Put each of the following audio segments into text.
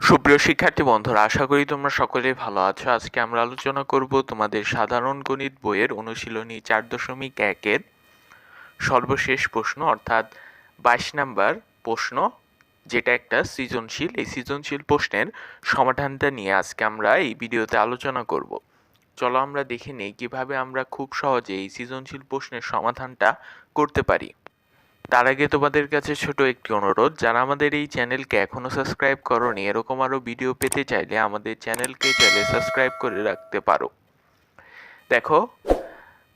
সুপ্রিয় শিক্ষার্থী বন্ধুরা, আশা করি তোমরা সকলেই ভালো আছো। আজকে আমরা আলোচনা করব তোমাদের সাধারণ গণিত বইয়ের অনুশীলনী চার দশমিক একের সর্বশেষ প্রশ্ন, অর্থাৎ বাইশ নাম্বার প্রশ্ন, যেটা একটা সৃজনশীল। এই সৃজনশীল প্রশ্নের সমাধানটা নিয়ে আজকে আমরা এই ভিডিওতে আলোচনা করব। চলো আমরা দেখে নিই কীভাবে আমরা খুব সহজে এই সৃজনশীল প্রশ্নের সমাধানটা করতে পারি। তার আগে তোমাদের কাছে ছোট একটি অনুরোধ, যারা আমাদের এই চ্যানেলকে এখনও সাবস্ক্রাইব করনি, এরকম আরও ভিডিও পেতে চাইলে আমাদের চ্যানেলকে চাইলে সাবস্ক্রাইব করে রাখতে পারো। দেখো,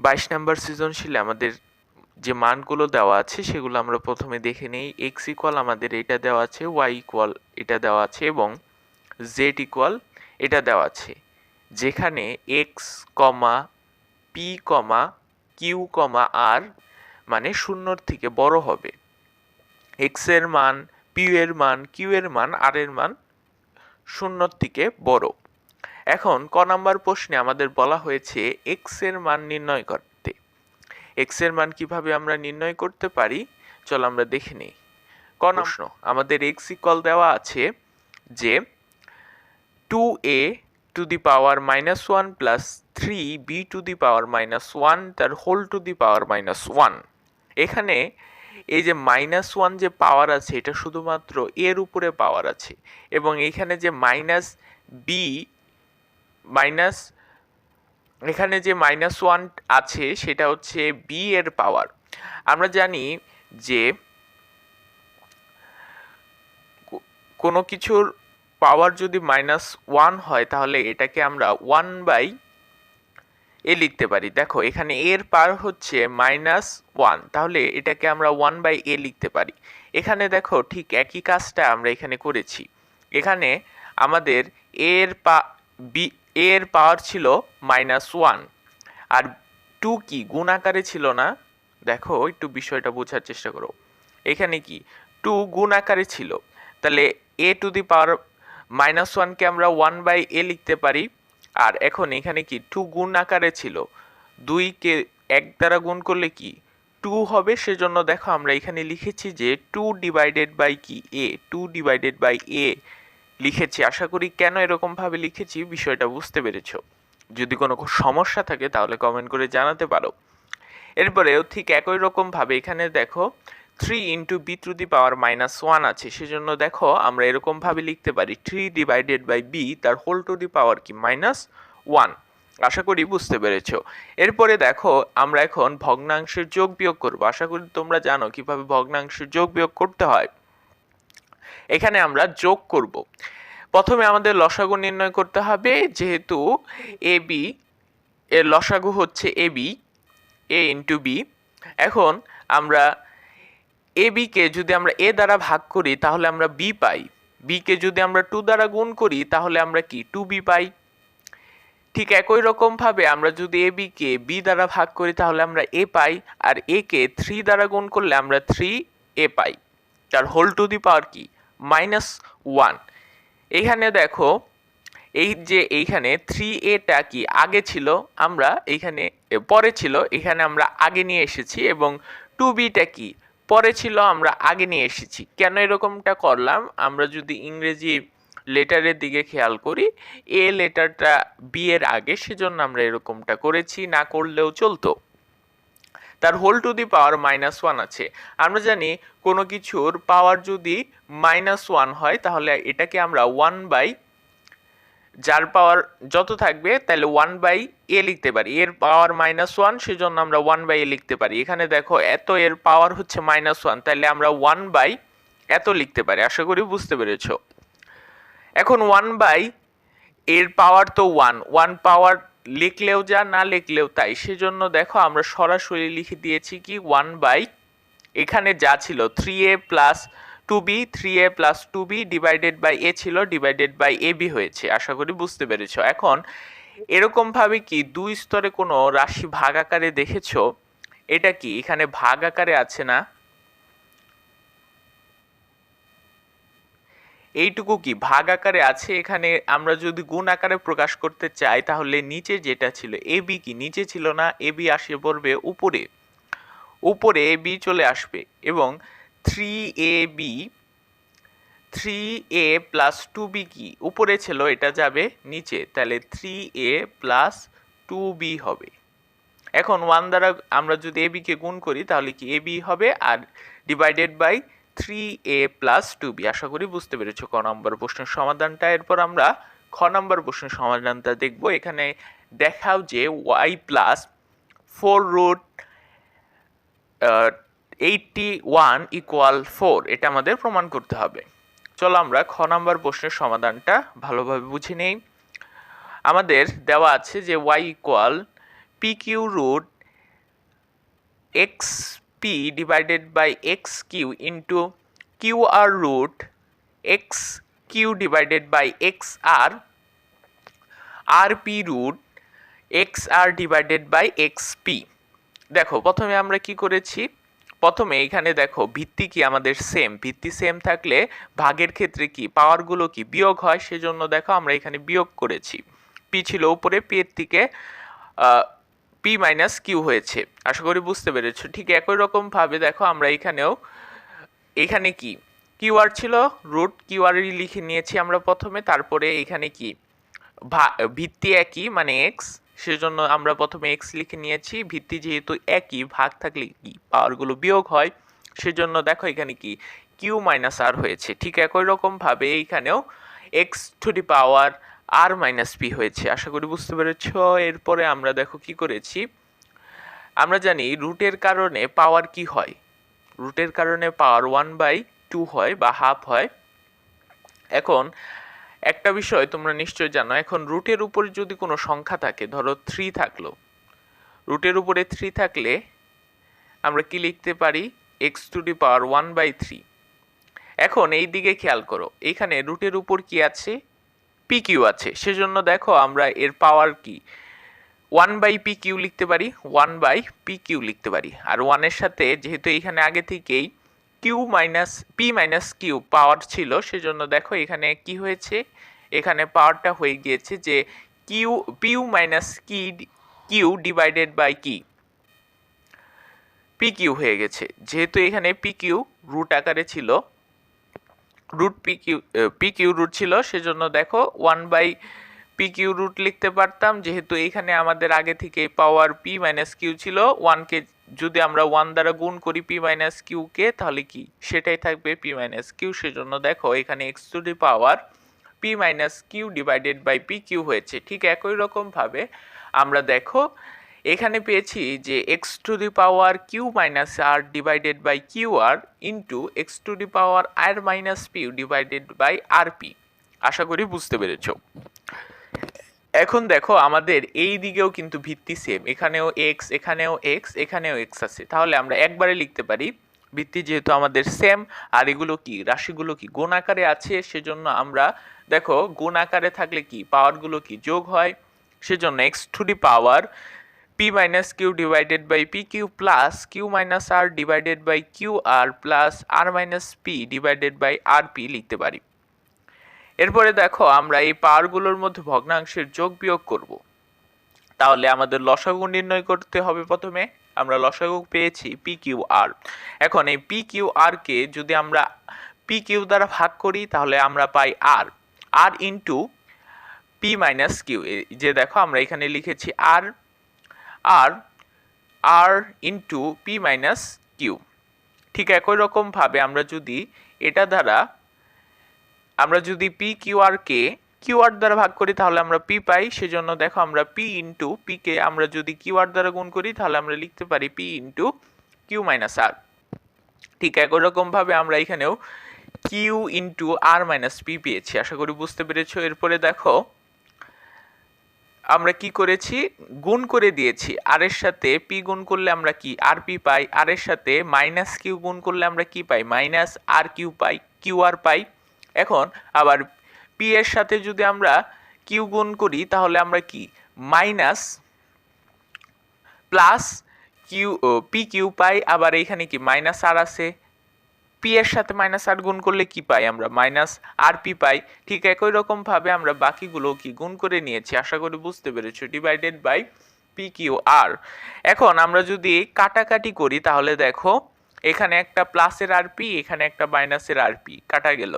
বাইশ নাম্বার সৃজনশীলে আমাদের যে মানগুলো দেওয়া আছে, সেগুলো আমরা প্রথমে দেখে নিই। এক্স ইকুয়াল আমাদের এটা দেওয়া আছে ওয়াই ইকুয়াল এটা দেওয়া আছে, এবং জেড ইকুয়াল এটা দেওয়া আছে, যেখানে X comma P comma Q comma R মানে শূন্যর থেকে বড় হবে। এক্সের মান পি এর মান কিউ এর মান আর এর মান শূন্যর থেকে বড়। এখন ক নাম্বার প্রশ্নে আমাদের বলা হয়েছে এক্সের মান নির্ণয় করতে। এক্সের মান কীভাবে আমরা নির্ণয় করতে পারি? চলো আমরা দেখে নিই। ক প্রশ্ন। আমাদের এক্স ইকুয়াল দেওয়া আছে যে two A to the power minus one plus three B to the power minus one তার whole to the power minus one এখানে এই যে মাইনাস ওয়ান যে পাওয়ার আছে, এটা শুধুমাত্র এর উপরে পাওয়ার আছে এবং এখানে যে মাইনাস বি মাইনাস এখানে যে মাইনাস ওয়ান আছে, সেটা হচ্ছে বি এর পাওয়ার আমরা জানি যে কোনো কিছুর পাওয়ার যদি মাইনাস ওয়ান হয়, তাহলে এটাকে আমরা ওয়ান বাই এ লিখতে পারি। দেখো, এখানে এর পার হচ্ছে মাইনাস ওয়ান তাহলে এটাকে আমরা ওয়ান বাই এ লিখতে পারি। এখানে দেখো, ঠিক একই কাজটা আমরা এখানে করেছি। এখানে আমাদের এর পা বি এর পাওয়ার ছিল মাইনাস ওয়ান আর টু কি? গুণ আকারে ছিল না। দেখো, একটু বিষয়টা বোঝার চেষ্টা করো। এখানে কি? টু গুণ আকারে ছিল। তাহলে এ টু দি পাওয়ার মাইনাস ওয়ানকে আমরা ওয়ান বাই এ লিখতে পারি। আর এখন এখানে কি টু গুণ আকারে ছিল? দুইকে এক দ্বারা গুণ করলে কি? টু হবে, সেজন্য দেখো আমরা এখানে লিখেছি যে টু ডিভাইডেড বাই কি? A two divided by A লিখেছি। আশা করি কেন এরকমভাবে লিখেছি, বিষয়টা বুঝতে পেরেছ। যদি কোনো সমস্যা থাকে তাহলে কমেন্ট করে জানাতে পারো। এরপরেও ঠিক একই রকমভাবে এখানে দেখো three into B to the power minus one আছে। সেজন্য দেখো, আমরা এরকমভাবে লিখতে পারি থ্রি ডিভাইডেড বাই বি তার হোল টু দি পাওয়ার কি? মাইনাস ওয়ান আশা করি বুঝতে পেরেছ। এরপরে দেখো, আমরা এখন ভগ্নাংশের যোগ বিয়োগ করব। আশা করি তোমরা জানো কীভাবে ভগ্নাংশের যোগ বিয়োগ করতে হয়। এখানে আমরা যোগ করব। প্রথমে আমাদের লসাগু নির্ণয় করতে হবে, যেহেতু এ বি, এর লসাগু হচ্ছে A B, A into B এখন আমরা এ বিকে যদি আমরা এ দ্বারা ভাগ করি, তাহলে আমরা বি পাই। বিকে যদি আমরা টু দ্বারা গুণ করি, তাহলে আমরা কি? টু বি পাই। ঠিক একই রকমভাবে আমরা যদি এ বিকে বি দ্বারা ভাগ করি, তাহলে আমরা এ পাই। আর এ, কে থ্রি দ্বারা গুণ করলে আমরা থ্রি এ পাই। তার হোল টু দি পাওয়ার কি? Minus one. এখানে দেখো, এই যে এইখানে থ্রি এটা কি আগে ছিল, আমরা এইখানে পরে ছিল, এখানে আমরা আগে নিয়ে এসেছি, এবং টু বিটা কি? পরে ছিল, আমরা আগে নিয়ে এসেছি। কেন এরকমটা করলাম? আমরা যদি ইংরেজি লেটারের দিকে খেয়াল করি, এ লেটারটা বি এর আগে, সেজন্য আমরা এরকমটা করেছি, না করলেও চলতো। তার whole to the power minus one আছে। আমরা জানি কোনো কিছুর পাওয়ার যদি মাইনাস ওয়ান হয়, তাহলে এটাকে আমরা ওয়ান বাই যার পাওয়ার যত থাকবে, তাহলে ওয়ান বাই এ লিখতে পারি। এর পাওয়ার মাইনাস ওয়ান সেজন্য আমরা ওয়ান বাই এ লিখতে পারি। এখানে দেখো, এত এর পাওয়ার হচ্ছে মাইনাস ওয়ান তাহলে আমরা ওয়ান বাই এত লিখতে পারি। আশা করি বুঝতে পেরেছ। এখন ওয়ান বাই এর পাওয়ার তো ওয়ান ওয়ান পাওয়ার লিখলেও যা, না লিখলেও তাই। সেজন্য দেখো, আমরা সরাসরি লিখে দিয়েছি কি? ওয়ান বাই এখানে যা ছিল three A plus two B three A plus two B divided by A ছিল ডিভাইডেড বাই এ বি হয়েছে। আশা করি বুঝতে পেরেছ। এখন এরকমভাবে কি দুই স্তরে কোনো রাশি ভাগ আকারে দেখেছ? এটা কি? এখানে ভাগ আকারে আছে না? এইটুকু কি? ভাগ আকারে আছে। এখানে আমরা যদি গুণ আকারে প্রকাশ করতে চাই, তাহলে নিচে যেটা ছিল এ বি কি? নিচে ছিল না। এ বি আসে পড়বে উপরে। উপরে এ বি চলে আসবে এবং three A B three A plus two B কি? উপরে ছিল, এটা যাবে নিচে, তাহলে three A plus two B হবে। এখন ওয়ান দ্বারা আমরা যদি এ বিকে গুণ করি, তাহলে কি এ বি হবে? আর divided by three A plus two B আশা করি বুঝতে পেরেছ ক নম্বর প্রশ্নের সমাধানটা। এরপর আমরা খ নম্বর প্রশ্নের সমাধানটা দেখব। এখানে দেখাও যে Y plus four root eighty one equal four এটা আমাদের প্রমাণ করতে হবে। চলো আমরা খ নম্বর প্রশ্নের সমাধানটা ভালোভাবে বুঝে নেই। আমাদের দেওয়া আছে যে Y equal P Q root X P divided by X Q into Q R root X Q divided by X R R P root X R divided by X P দেখো, প্রথমে আমরা কি করেছি? প্রথমে এখানে দেখো ভিত্তি কি আমাদের সেম ভিত্তি সেম থাকলে ভাগের ক্ষেত্রে কি? পাওয়ারগুলো কি? বিয়োগ হয়, সেজন্য দেখো আমরা এখানে বিয়োগ করেছি। পি ছিল উপরে পি এর থেকে পি মাইনাস কিউ হয়েছে। আশা করি বুঝতে পেরেছ। ঠিক একই রকম ভাবে দেখো আমরা এখানেও, এখানে কি? কিউ আর ছিল রুট কিউ আর লিখে নিয়েছি আমরা প্রথমে। তারপরে এখানে কি? ভিত্তি একই মানে এক্স সেজন্য আমরা প্রথমে এক্স লিখে নিয়েছি। ভিত্তি যেহেতু একই, ভাগ থাকলে কি? পাওয়ারগুলো বিয়োগ হয়। সেজন্য দেখো এখানে কি? কিউ মাইনাস আর হয়েছে। ঠিক একই রকমভাবে এইখানেও X to the power R minus P হয়েছে। আশা করি বুঝতে পেরেছ। এরপরে আমরা দেখো কি করেছি? আমরা জানি রুটের কারণে পাওয়ার কি হয়? রুটের কারণে পাওয়ার ওয়ান বাই টু হয় বা হাফ হয়। এখন একটা বিষয় তোমরা নিশ্চয় জানো, এখন রুটের উপরে যদি কোনো সংখ্যা থাকে, ধরো থ্রি থাকল, রুটের উপরে থ্রি থাকলে আমরা কি লিখতে পারি? X to the power one by three এখন এই দিকে খেয়াল করো, এখানে রুটের উপর কি আছে? পি কিউ আছে, সেজন্য দেখো আমরা এর পাওয়ার কি? ওয়ান বাই পি কিউ লিখতে পারি ওয়ান বাই পি কিউ লিখতে পারি। আর ওয়ানের সাথে, যেহেতু এখানে আগে থেকেই Q minus P minus Q power ছিল, সেজন্য দেখো এখানে কি হয়েছে? এখানে পাওয়ারটা হয়ে গিয়েছে যে কিউ পিউ মাইনাস কি কিউ ডিভাইডেড বাই কি পি কিউ হয়ে গেছে। যেহেতু এখানে পি কিউ রুট আকারে ছিল root P Q P Q root ছিল, সেজন্য দেখো one by P Q root লিখতে পারতাম, যেহেতু এখানে আমাদের আগে থেকে পাওয়ার পি মাইনাস কিউ ছিল ওয়ানকে যদি আমরা ওয়ান দ্বারা গুণ করি পি মাইনাস কিউকে তাহলে কি? সেটাই থাকবে পি মাইনাস কিউ সেজন্য দেখো এখানে X to the power P minus Q divided by P Q হয়েছে। ঠিক একই রকমভাবে আমরা দেখো, এখানে পেয়েছি যে X to the power Q minus R divided by Q R into X to the power R minus P divided by R P আশা করি বুঝতে পেরেছ। এখন দেখো আমাদের এই দিকেও কিন্তু ভিত্তি সেম এখানেও এক্স এখানেও এক্স এখানেও এক্স আছে। তাহলে আমরা একবারে লিখতে পারি, ভিত্তি যেহেতু আমাদের সেম আর এগুলো কি? রাশিগুলো কি? গুণ আকারে আছে, সেজন্য আমরা দেখো গুণ আকারে থাকলে কি? পাওয়ারগুলো কি? যোগ হয়, সেজন্য X to the power P minus Q divided by P Q plus Q minus R divided by Q R plus R minus P divided by R P লিখতে পারি। এরপরে দেখো, আমরা এই পাওয়ারগুলোর মধ্যে ভগ্নাংশের যোগ বিয়োগ করব। তাহলে আমাদের লসাগু নির্ণয় করতে হবে প্রথমে। আমরা লসাগু পেয়েছি পি কিউ আর এখন এই পি কিউ আর কে যদি আমরা পি কিউ দ্বারা ভাগ করি, তাহলে আমরা পাই আর R into P minus Q যে দেখো, আমরা এখানে লিখেছি আর আর R into P minus Q ঠিক একই রকমভাবে আমরা যদি এটা দ্বারা আমরা যদি পি কিউআর কে কিউআর দ্বারা ভাগ করি, তাহলে আমরা পি পাই। সেজন্য দেখো আমরা পি ইন্টু পি কে আমরা যদি কিউআর দ্বারা গুণ করি, তাহলে আমরা লিখতে পারি P into Q minus R ঠিক একই রকমভাবে আমরা এখানেও Q into R minus P পেয়েছি, আশা করি বুঝতে পেরেছ। এরপরে দেখো, আমরা কি করেছি? গুণ করে দিয়েছি। আর এর সাথে পি গুণ করলে আমরা কি আর পি পাই? আর এর সাথে মাইনাস কিউ গুণ করলে আমরা কি পাই? মাইনাস আর কিউ পাই কিউ আর পাই। এখন আবার পি এর সাথে যদি আমরা কিউ গুণ করি, তাহলে আমরা কি? Minus plus Q P Q পাই, আবার এইখানে কি মাইনাস আর আছে? পি এর সাথে মাইনাস আর গুণ করলে কি পাই আমরা? মাইনাস আর পি পাই। ঠিক একই রকম ভাবে আমরা বাকিগুলো কি গুণ করে নিয়েছি? আশা করি বুঝতে পেরেছ। Divided by P Q R এখন আমরা যদি কাটাকাটি করি, তাহলে দেখো, এখানে একটা প্লাসের আর পি এখানে একটা মাইনাসের আর পি কাটা গেল।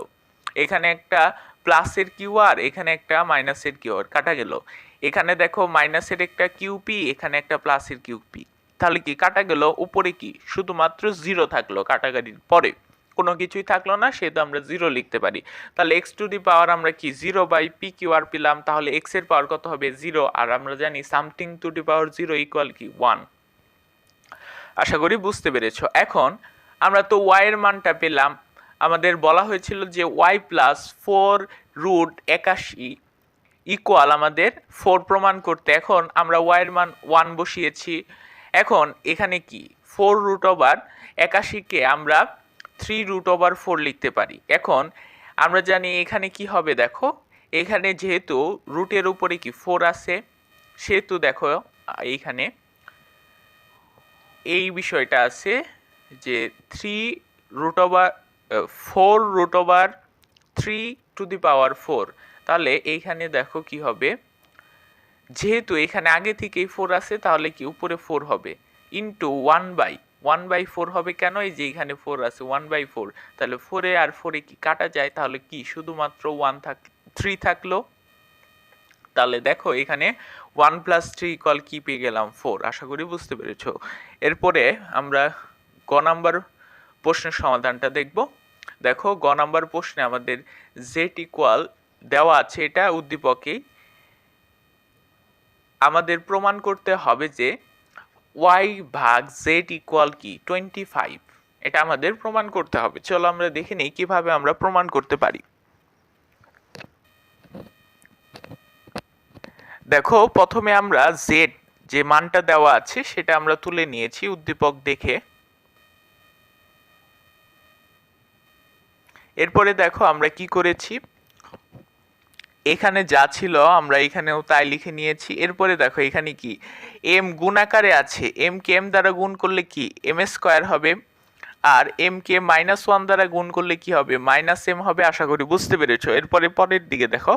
এখানে একটা প্লাসের কিউ আর, এখানে একটা মাইনাসের কিউ আর, কাটা গেল। এখানে দেখো মাইনাসের একটা কিউপি এখানে একটা প্লাসের কিউপি তাহলে কি কাটা গেল? উপরে কি? শুধুমাত্র জিরো থাকল কাটাকাটির পরে। কোনো কিছুই থাকল না, সেহেতু আমরা জিরো লিখতে পারি। তাহলে এক্স টু দি পাওয়ার আমরা কি? Zero by P Q R পেলাম, তাহলে এক্সের পাওয়ার কত হবে? জিরো আর আমরা জানি something to the power zero equal কি? ওয়ান আশা করি বুঝতে পেরেছ। এখন আমরা তো ওয়াই এর মানটা পেলাম। আমাদের বলা হয়েছিল যে ওয়াই প্লাস ফোর রুট একাশি ইকুয়াল আমাদের ফোর প্রমাণ করতে। এখন আমরা ওয়াইয়ের মান ওয়ান বসিয়েছি। এখন এখানে কি? ফোর রুট ওভার একাশিকে আমরা থ্রি রুট ওভার ফোর লিখতে পারি। এখন আমরা জানি এখানে কি হবে দেখো। এখানে যেহেতু রুটের উপরে কি ফোর আছে, সেহেতু দেখো এইখানে এই বিষয়টা আছে যে three root over four root over three to the power four. তাহলে এইখানে দেখো কি হবে। যেহেতু এখানে আগে থেকেই ফোর আছে, তাহলে কি উপরে ফোর হবে? Into one by one by four হবে কেন? এই যে এখানে ফোর আছে, ওয়ান বাই ফোর। তাহলে ফোরে আর ফোরে কি কাটা যায়? তাহলে কি শুধুমাত্র ওয়ান থাক, থ্রি থাকল? তাহলে দেখো এখানে ওয়ান প্লাস থ্রি ইকুয়াল কি পেয়ে গেলাম? ফোর। আশা করি বুঝতে পেরেছ। এরপরে আমরা গ নাম্বার প্রশ্নের সমাধানটা দেখব। দেখো গ নাম্বার প্রশ্নে আমাদের জেট ইকুয়াল দেওয়া আছে, এটা উদ্দীপকেই। আমাদের প্রমাণ করতে হবে যে ওয়াই ভাগ জেড ইকুয়াল কি? টোয়েন্টি ফাইভ এটা আমাদের প্রমাণ করতে হবে। চলো আমরা দেখে নিই কীভাবে আমরা প্রমাণ করতে পারি। দেখো, প্রথমে আমরা জেড যে মানটা দেওয়া আছে, সেটা আমরা তুলে নিয়েছি উদ্দীপক দেখে। এরপরে দেখো আমরা কি করেছি? এখানে যা ছিল আমরা এখানেও তাই লিখে নিয়েছি। এরপরে দেখো এখানে কি? এম গুণাকারে আছে। এম কে এম দ্বারা গুণ করলে কি? এম স্কোয়ার হবে। আর এম কে মাইনাস ওয়ান দ্বারা গুণ করলে কি হবে? মাইনাস এম হবে, আশা করি বুঝতে পেরেছ। এরপরে পরের দিকে দেখো।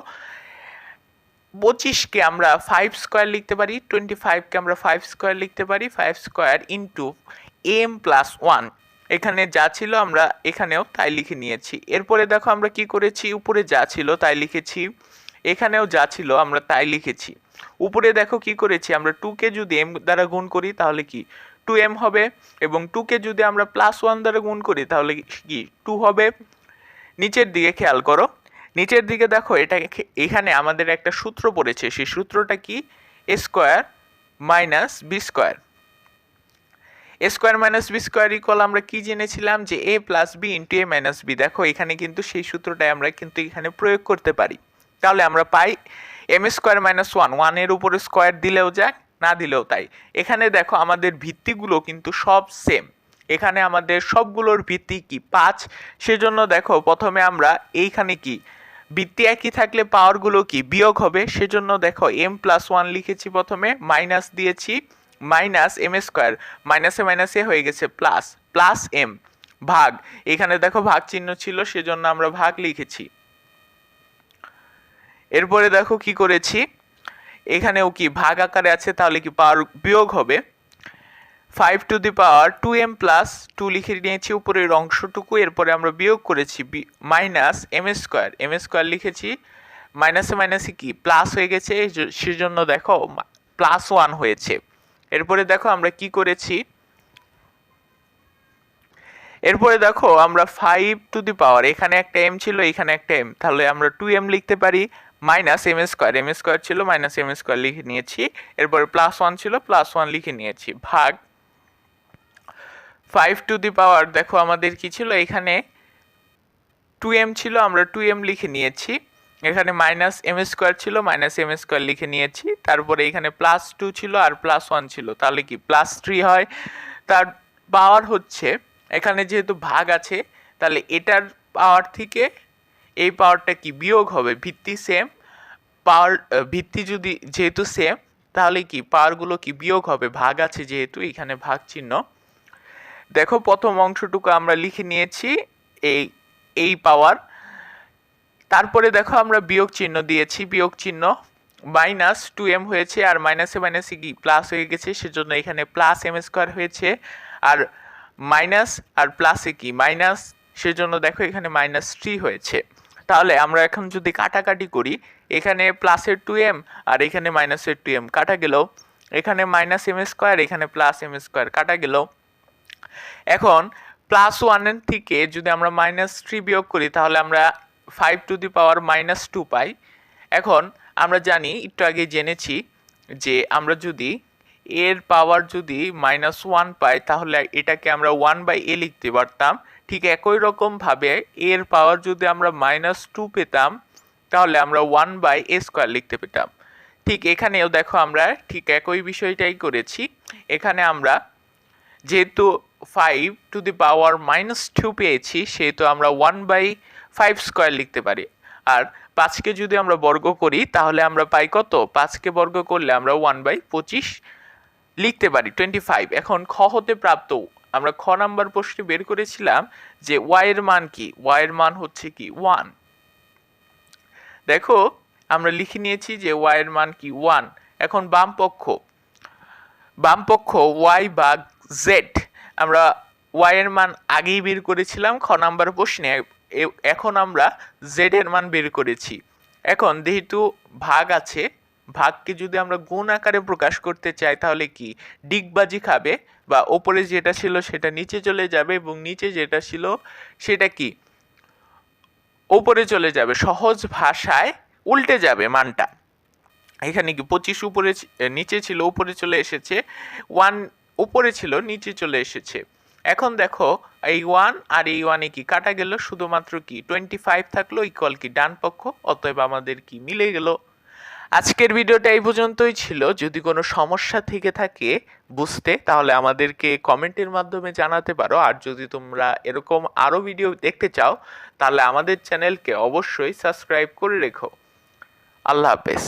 পঁচিশকে আমরা ফাইভ স্কোয়ার লিখতে পারি টোয়েন্টি ফাইভকে আমরা ফাইভ স্কোয়ার লিখতে পারি five square into M plus one এখানে যা ছিল আমরা এখানেও তাই লিখে নিয়েছি। এরপরে দেখো আমরা কি করেছি? উপরে যা ছিল তাই লিখেছি। এখানেও যা ছিল আমরা তাই লিখেছি। উপরে দেখো কি করেছি? আমরা টুকে যদি এম দ্বারা গুণ করি তাহলে কি? টু এম হবে এবং টুকে যদি আমরা প্লাস ওয়ান দ্বারা গুণ করি তাহলে কি? টু হবে। নিচের দিকে খেয়াল করো। নিচের দিকে দেখো এটা এখানে আমাদের একটা সূত্র পড়েছে। সেই সূত্রটা কি? Square minus B square square minus B square equal আমরা কি জেনেছিলাম? যে A plus B into A minus B দেখো, এখানে কিন্তু সেই সূত্রটাই আমরা কিন্তু এখানে প্রয়োগ করতে পারি। তাহলে আমরা পাই এম স্কোয়ার মাইনাস ওয়ান ওয়ানের উপরে স্কোয়ার দিলেও যাক, না দিলেও তাই। এখানে দেখো, আমাদের ভিত্তিগুলো কিন্তু সব সেম এখানে আমাদের সবগুলোর ভিত্তি কি? পাঁচ। সেজন্য দেখো, প্রথমে আমরা এইখানে কি? ভিত্তি একই থাকলে পাওয়ারগুলো কি? বিয়োগ হবে। সেজন্য দেখো এম প্লাস ওয়ান লিখেছি প্রথমে মাইনাস দিয়েছি। মাইনাস এম স্কোয়ার, মাইনাসে মাইনাসে হয়ে গেছে প্লাস প্লাস এম, ভাগ। এখানে দেখো ভাগ চিহ্ন ছিল, সেজন্য আমরা ভাগ লিখেছি। এরপরে দেখো কি করেছি? এখানেও কি ভাগ আকারে আছে, তাহলে কি পাওয়ার বিয়োগ হবে? Five to the power two M plus two লিখে নিয়েছি উপরের অংশটুকু, এরপরে আমরা বিয়োগ করেছি minus M square M square লিখেছি মাইনাসে মাইনাসে কি? প্লাস হয়ে গেছে সেজন্য দেখো প্লাস ওয়ান হয়েছে। এরপরে দেখো আমরা কি করেছি? এরপরে দেখো আমরা ফাইভ টু দি পাওয়ার এখানে একটা এম ছিল, এখানে একটা এম তাহলে আমরা টু এম লিখতে পারি minus M square M square ছিল মাইনাস এম স্কোয়ার লিখে নিয়েছি, এরপরে প্লাস ওয়ান ছিল প্লাস ওয়ান লিখে নিয়েছি, ভাগ ফাইভ টু দি পাওয়ার দেখো আমাদের কি ছিল, এখানে টু এম ছিল, আমরা টু এম লিখে নিয়েছি এখানে মাইনাস এম স্কোয়ার ছিল মাইনাস এম স্কোয়ার লিখে নিয়েছি। তারপরে এখানে প্লাস টু ছিল আর প্লাস ওয়ান ছিল। তাহলে কি প্লাস থ্রি হয়? তার পাওয়ার হচ্ছে, এখানে যেহেতু ভাগ আছে, তাহলে এটার পাওয়ার থেকে এই পাওয়ারটা কি বিয়োগ হবে? ভিত্তি সেম পাওয়ার ভিত্তি যদি যেহেতু সেম তাহলে কি পাওয়ারগুলো কি বিয়োগ হবে? ভাগ আছে যেহেতু, এখানে ভাগ চিহ্ন। দেখো, প্রথম অংশটুকু আমরা লিখে নিয়েছি, এই এই পাওয়ার তারপরে দেখো আমরা বিয়োগ চিহ্ন দিয়েছি, বিয়োগ চিহ্ন মাইনাস টু এম হয়েছে আর মাইনাসে মাইনাসে কি প্লাস হয়ে গেছে, সেজন্য এখানে প্লাস এম স্কোয়ার হয়েছে আর মাইনাস আর প্লাসে কি মাইনাস সেজন্য দেখো এখানে মাইনাস থ্রি হয়েছে। তাহলে আমরা এখন যদি কাটাকাটি করি, এখানে প্লাসের টু এম আর এখানে মাইনাসের টু এম কাটা গেল। এখানে মাইনাস এম স্কোয়ার এখানে প্লাস এম স্কোয়ার কাটা গেল। এখন প্লাস ওয়ানের থেকে যদি আমরা মাইনাস থ্রি বিয়োগ করি, তাহলে আমরা five to the power minus two পাই। এখন আমরা জানি, একটু আগে জেনেছি যে আমরা যদি এর পাওয়ার যদি মাইনাস ওয়ান পাই, তাহলে এটাকে আমরা ওয়ান বাই এ লিখতে পারতাম। ঠিক একই রকমভাবে এর পাওয়ার যদি আমরা মাইনাস টু পেতাম, তাহলে আমরা ওয়ান বাই এ স্কোয়ার লিখতে পেতাম। ঠিক এখানেও দেখো আমরা ঠিক একই বিষয়টাই করেছি। এখানে আমরা যেহেতু five to the power minus two পেয়েছি, সেহেতু আমরা ওয়ান বাই ফাইভ স্কোয়ার লিখতে পারি। আর পাঁচকে যদি আমরা বর্গ করি, তাহলে আমরা পাই কত? পাঁচকে বর্গ করলে আমরা ওয়ান বাই পঁচিশ লিখতে পারি টোয়েন্টি ফাইভ এখন খ হতে প্রাপ্ত, আমরা খ নাম্বার প্রশ্নে বের করেছিলাম যে ওয়াই এর মান কি? ওয়াই এর মান হচ্ছে কি? ওয়ান দেখো, আমরা লিখে নিয়েছি যে ওয়াই এর মান কি? ওয়ান এখন বাম পক্ষ। বাম পক্ষ ওয়াই বা জেড আমরা ওয়াই এর মান আগেই বের করেছিলাম খ নাম্বার প্রশ্নে। এখন আমরা জেড এর মান বের করেছি। এখন যেহেতু ভাগ আছে, ভাগকে যদি আমরা গুণ আকারে প্রকাশ করতে চাই, তাহলে কি? ডিগবাজি খাবে বা ওপরে যেটা ছিল সেটা নিচে চলে যাবে এবং নিচে যেটা ছিল সেটা কি? ওপরে চলে যাবে, সহজ ভাষায় উল্টে যাবে মানটা। এখানে কি? পঁচিশ উপরে নিচে ছিল উপরে চলে এসেছে, ওয়ান উপরে ছিল, নিচে চলে এসেছে। এখন দেখো, এই ওয়ান আর এই ওয়ানে কি? কাটা গেল শুধুমাত্র কি? টোয়েন্টি ফাইভ থাকল ইকুয়াল কি? ডান পক্ষ, অতএব আমাদের কি? মিলে গেল। আজকের ভিডিওটা এই পর্যন্তই ছিল। যদি কোনো সমস্যা থেকে থাকে বুঝতে, তাহলে আমাদেরকে কমেন্টের মাধ্যমে জানাতে পারো। আর যদি তোমরা এরকম আরও ভিডিও দেখতে চাও, তাহলে আমাদের চ্যানেলকে অবশ্যই সাবস্ক্রাইব করে রেখো। আল্লাহ হাফেজ।